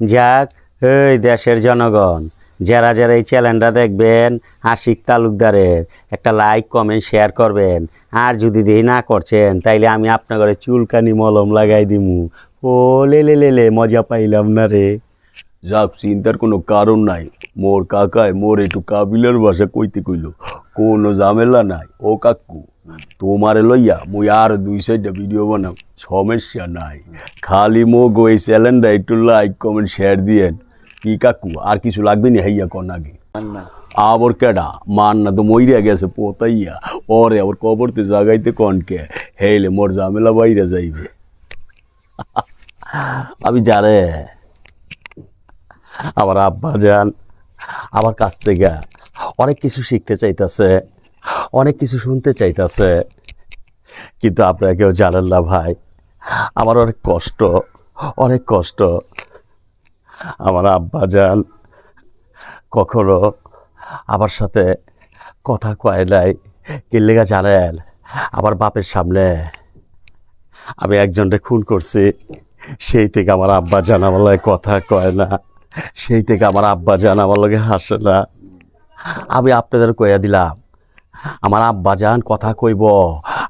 যাক, এই দেশের জনগণ, যারা যারা এই চ্যানেলটা দেখবেন, আশিক তালুকদারের, একটা লাইক কমেন্ট শেয়ার করবেন। আর যদি দেই না করছেন, তাইলে আমি আপনার ঘরে চুলকানি মলম লাগাই দিমু। ও লে লে লে লে, মজা পাইলাম না রে। যাক, চিন্তার কোনো কারণ নাই। মোর কাকায় মোর একটু কাবিলের ভাষা কইতে কইল। কোনো ঝামেলা নাই। ও কাকু। তোমারে লইয়া মুই আর দুই সাইডটা ভিডিও বানাও সমস্যা নাই। খালি মোক ওই চ্যানেলটা একটু লাইক কমেন্ট শেয়ার দিয়েন। কি কাকু আর কিছু লাগবে না? হাইয়া কন আগে। আবার কেডা? মান না তো মইরা গেছে পোতাইয়া। ওরে আবার কবরতে জাগাইতে কনকে হেলে মোর ঝামেলা বাইরে যাইবে। আমি জানে আমার আব্বা যান আমার কাছ থেকে অনেক কিছু শিখতে চাইতেছে। অনেক কিছু শুনতে চাইতেছে, কিন্তু আপনারা কেউ জানেন না ভাই, আমার অনেক কষ্ট অনেক কষ্ট। আমার আব্বা যান, কখনো আমার সাথে কথা কয় নাই কিল্লেগা জানেন, আমার বাপের সামনে। আমি একজনকে খুন করছি, সেই থেকে আমার আব্বা জান আমার লাগে কথা কয় না, সেই থেকে আমার আব্বা জান আমার লগে হাসে না। আমি আপনাদের কইয়া দিলাম আমার আব্বা যান কথা কইব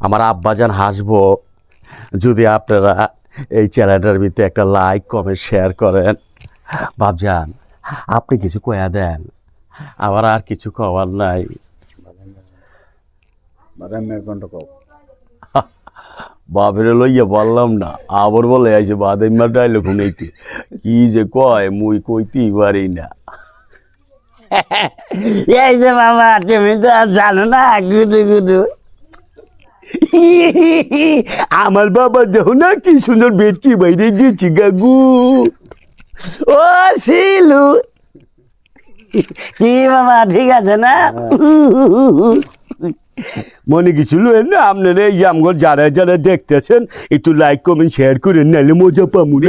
আমার আব্বা যান হাসবো। যদি আপনারা এই চ্যানেলটার ভিতরে একটা লাইক কমেন্ট শেয়ার করেন। ভাবজান আপনি কিছু কয়া দেন। আমার আর কিছু কওয়ার নাই। বাপেরে লইয়া বললাম না আবার বলে আইছে বাদাইমার ডাইলে শুনাইতে কি যে কয় মুই কইতেই পারি না। এই যে বাবা তুমি তো আর জানো না গুদু গুদু। আমার বাবা দেখো না কি সুন্দর বেটকি বাইরে গেছি গাগু। ও শিলু। কি বাবা ঠিক আছে না? মনে কিছু লইেন না আপনারা এই যে আমগর যারা যারা দেখতেছেন একটু লাইক কমেন্ট শেয়ার করেন নাহলে মজা পামু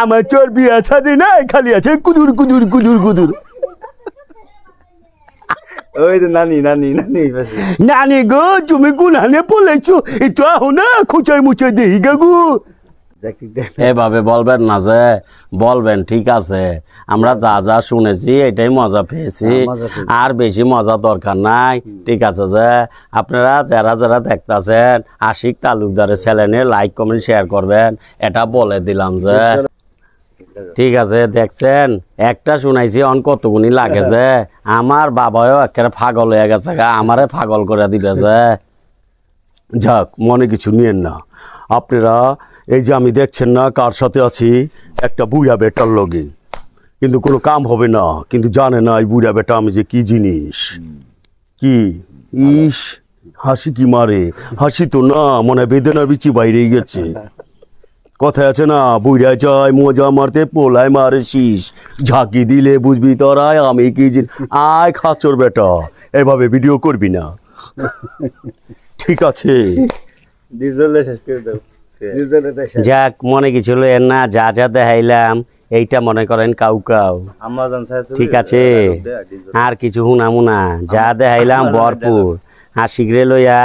আমার তোর বিয়ে সাথে না খালি আছে কুদুর কুদুর কুদুর কুদুর। ওই তো নানি নানি নানি নানি গো তুমি গুলানে পড়েছো একটু আহো না খুচাই মুচাই দেই জাকির দেখ এভাবে বলবেন না যে বলবেন ঠিক আছে। আমরা যা যা শুনেছি এটাই মজা পেয়েছি। আর বেশি মজা দরকার নাই। ঠিক আছে যে আপনারা যারা যারা দেখতাছেন আশিক তালুকদারের চ্যানেলে লাইক কমেন্ট শেয়ার করবেন। এটা বলে দিলাম যে ঠিক আছে দেখছেন? একটা শুনাইছি অন কতগুনি লাগে যে আমার বাবাও একেবারে পাগল হয়ে গেছে গা আমারে পাগল করে দিবে যে। যাক, মনে কিছু নিয়েন না। আপনারা এই যে আমি দেখছেন না কার সাথে আছি, একটা বুড়া বেটার লগে। কিন্তু কোনো কাম হবে না, কিন্তু জানে না এই বুড়া বেটা আমি যে কি জিনিস। কি? ইস, হাসি কি মারে? হাসি তো না, মনে বেদনার বিচি বাইরে গেছে। কথায় আছে না, বুড়া যায় মজা মারতে, পোলায় মারে শীষ ঝাঁকি দিলে বুঝবি তোরাই আমি কি আয় খাচর বেটা, এভাবে ভিডিও করবি না। ঠিক আছে। শেষ যাক মনে কিছু লইয়েন না যা যা দেখাইলাম এইটা মনে করেন কাউ কাউ। আমাজন ঠিক আছে। আর কিছু হুনা মুনা যা দেখাইলাম ভরপুর। আর শীঘ্রে লইয়া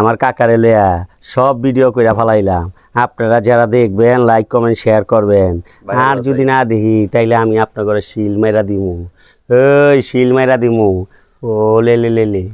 আমার কাকারে লইয়া সব ভিডিও কইরা ফেলাইলাম। আপনারা যারা দেখবেন লাইক কমেন্ট শেয়ার করবেন। আর যদি না দেখি তাইলে আমি আপনার ঘরে শিল মেরা দিমু। ওই শিল মেরা দিমু। ও লে লে লে লে।